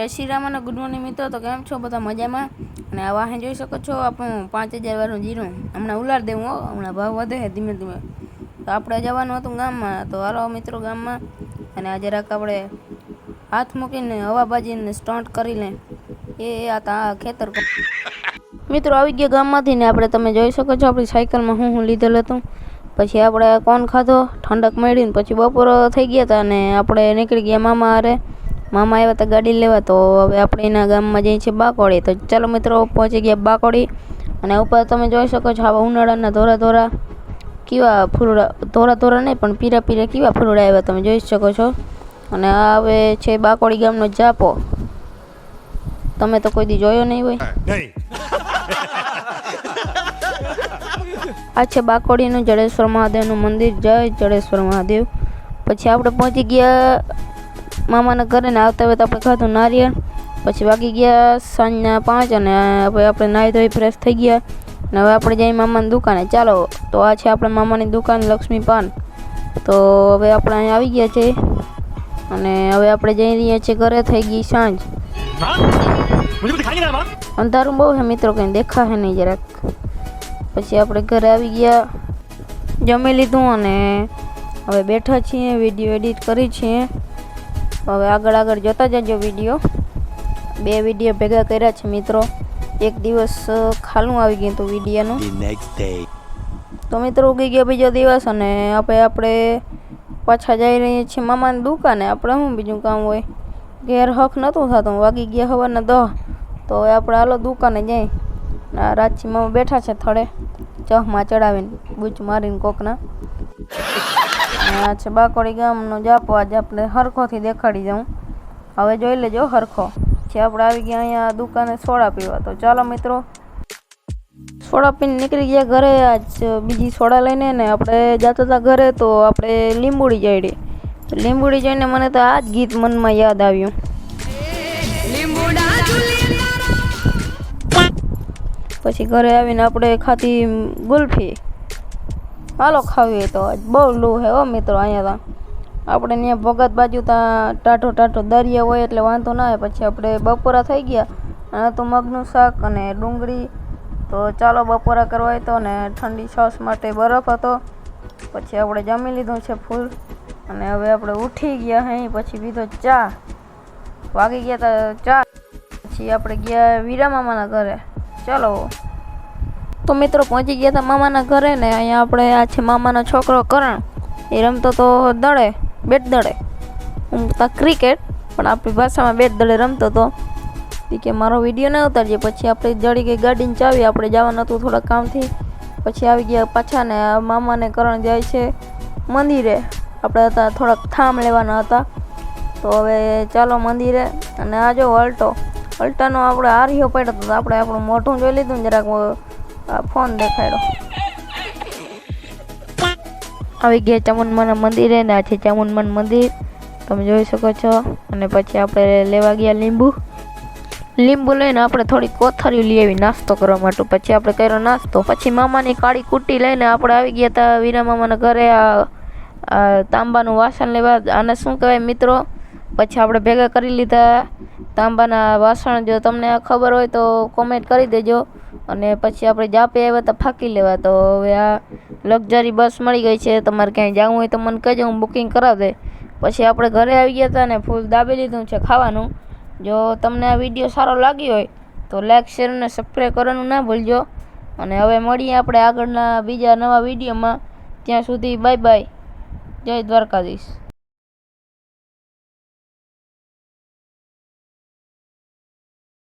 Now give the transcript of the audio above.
જય શ્રી રામ અને good morning મિત્રો. તો કેમ છો બધા મજામાં? અને આ વાહન જોઈ શકો છો, આપણું પાંચ હજાર વાળું જીરું. હમણાં ઉલાર દેવું હો, હમણાં ભાવ વધે છે ધીમે ધીમે. તો આપણે જવાનું હતું ગામમાં, તો હાલો મિત્રો ગામમાં. અને આ જરાક આપણે હાથ મૂકીને હવાબાજીને સ્ટન્ટ કરી લે. એ આ તા ખેતર મિત્રો આવી ગયા ગામમાંથી ને આપણે તમે જોઈ શકો છો, આપણી સાયકલમાં હું હું લીધેલ હતું. પછી આપણે કોન ખાધો? ઠંડક મળીને પછી બપોર થઈ ગયા હતા અને આપણે નીકળી ગયા મામા હારે. મામા આવ્યા હતા ગાડી લેવા તો હવે આપણે એના ગામમાં જઈએ છીએ બાકોડી. તો ચાલો મિત્રો પહોંચી ગયા બાકોડી. અને ઉપર તમે જોઈ શકો છો આવા ઉનાળાના ધોરા ધોરા કેવા ફૂલડા ધોરા ધોરા નહીં પણ પીરા પીરા કેવા ફૂલડા આવ્યા તમે જોઈ શકો છો. અને આ હવે છે બાકોડી ગામનો જાપો. તમે તો કોઈ દી જોયો નહીં હોય. આ છે બાકોડીનું જડેશ્વર મહાદેવનું મંદિર. જય જડેશ્વર મહાદેવ. પછી આપણે પહોંચી ગયા મામાના ઘરે ને આવતા હોય તો આપણે ખાધું નારિયેળ. પછી વાગી ગયા સાંજના પાંચ અને હવે આપણે નાહી ધોઈ ફ્રેશ થઈ ગયા. અને હવે આપણે જઈએ મામાની દુકાને. ચાલો, તો આ છે આપણે મામાની દુકાન લક્ષ્મી પાન. તો હવે આપણે અહીં આવી ગયા છે અને હવે આપણે જઈ રહ્યા છીએ ઘરે, થઈ ગઈ સાંજ. અંધારું બહુ છે મિત્રો, કંઈ દેખાશે નહીં જરાક. પછી આપણે ઘરે આવી ગયા. જમી લીધું અને હવે બેઠા છીએ, વીડિયો એડિટ કરી છીએ. હવે આગળ આગળ જોતા જજો વીડિયો. બે વીડિયો ભેગા કર્યા છે મિત્રો. એક દિવસ ખાલું આવી ગયું હતું વિડીયોનું. તો મિત્રો ઉગી ગયો બીજો દિવસ અને આપણે આપણે પાછા જઈ રહીએ છીએ મામાની દુકાને. આપણે શું બીજું કામ હોય? ઘેર હક નહોતું થતું. વાગી ગયા હવાના દહ. તો હવે આપણે હાલો દુકાને જઈ. રાતથી મામા બેઠા છે થળે ચહમાં ચડાવીને બૂચ મારીને કોકના. આ છે બાકોડી ગામનો જાપો આજે આપણે હરખોથી દેખાડી જાઉં. હવે જોઈ લેજો હરખો. જે આપણે આવી ગયા અહીંયા દુકાને સોડા પીવા. તો ચાલો મિત્રો. સોડા પીને નીકળી ગયા ઘરે. આજ બીજી સોડા લઈને ને આપણે જતા હતા ઘરે તો આપણે લીંબુડી જઈ લીંબુડી જોઈને મને તો આ જ ગીત મનમાં યાદ આવ્યું. પછી ઘરે આવીને આપણે ખાધી ગુલ્ફી. હાલો ખાવી તો બહુ લૂ હે હો મિત્રો અહીંયા તો. આપણે ત્યાં ભગત બાજુ ત્યાં ટાઢો ટાઢો દરિયા હોય એટલે વાંધો ના આવે. પછી આપણે બપોરા થઈ ગયા. અને તો મગનું શાક અને ડુંગળી. તો ચાલો બપોરા કરવા તો ને ઠંડી છાશ માટે બરફ હતો. પછી આપણે જમી લીધું છે ફૂલ. અને હવે આપણે ઉઠી ગયા હે. પછી પીધો ચા. વાગી ગયા તા ચા. પછી આપણે ગયા વીરા મામાના ઘરે. ચાલો. તો મિત્રો પહોંચી ગયા હતા મામાના ઘરે ને અહીંયા આપણે આ છે મામાનો છોકરો કરણ. એ રમતો તો દડે બેટ દડે હું ક્રિકેટ, પણ આપણી ભાષામાં બેટ દડે રમતો તો. એ કે મારો વીડિયો ના ઉતારજે, પછી આપણે જડી ગઈ ગાડીને ચાવી આપણે જવાનું હતું થોડા કામથી. પછી આવી ગયા પાછા ને મામાને કરણ જાય છે મંદિરે. આપણે હતા થોડાક થામ લેવાના હતા. તો હવે ચાલો મંદિરે અને આ જો અલ્ટો અલ્ટાનો આપણે આર્યો પડ્યો હતો આપણે આપણું મોઢું જોઈ લીધું જરાક ફોન દેખાડ્યો આવી ગયા ચામુંડમાના મંદિરે ને આ છે ચામુંડમાન મંદિર. તમે જોઈ શકો છો. અને પછી આપણે લેવા ગયા લીંબુ. લીંબુ લઈને આપણે થોડી કોથળીઓ લઈ આવી નાસ્તો કરવા માટે. પછી આપણે કર્યો નાસ્તો. પછી મામાની કાળી કુટી લઈને આપણે આવી ગયા હતા વીરા મામાના ઘરે આ આ તાંબાનું વાસણ લેવા. આને શું કહેવાય મિત્રો? પછી આપણે ભેગા કરી લીધા. તાંબાના વાસણ જો તમને આ ખબર હોય તો કોમેન્ટ કરી દેજો. અને પછી આપણે જાપે આવ્યા હતા ફાંકી લેવા, તો હવે આ લક્ઝરી બસ મળી ગઈ છે, તમારે ક્યાંય જવું હોય તો મને કહેજો, હું બુકિંગ કરાવી દે પછી આપણે ઘરે આવી ગયા હતા ને ફૂલ દાબી લીધું છે ખાવાનું. જો તમને આ વીડિયો સારો લાગ્યો હોય તો લાઈક, શેર અને સબસ્ક્રાઈબ કરવાનું ના ભૂલજો. અને હવે મળીએ આપણે આગળના બીજા નવા વિડીયોમાં. ત્યાં સુધી બાય બાય જય દ્વારકાધીશ.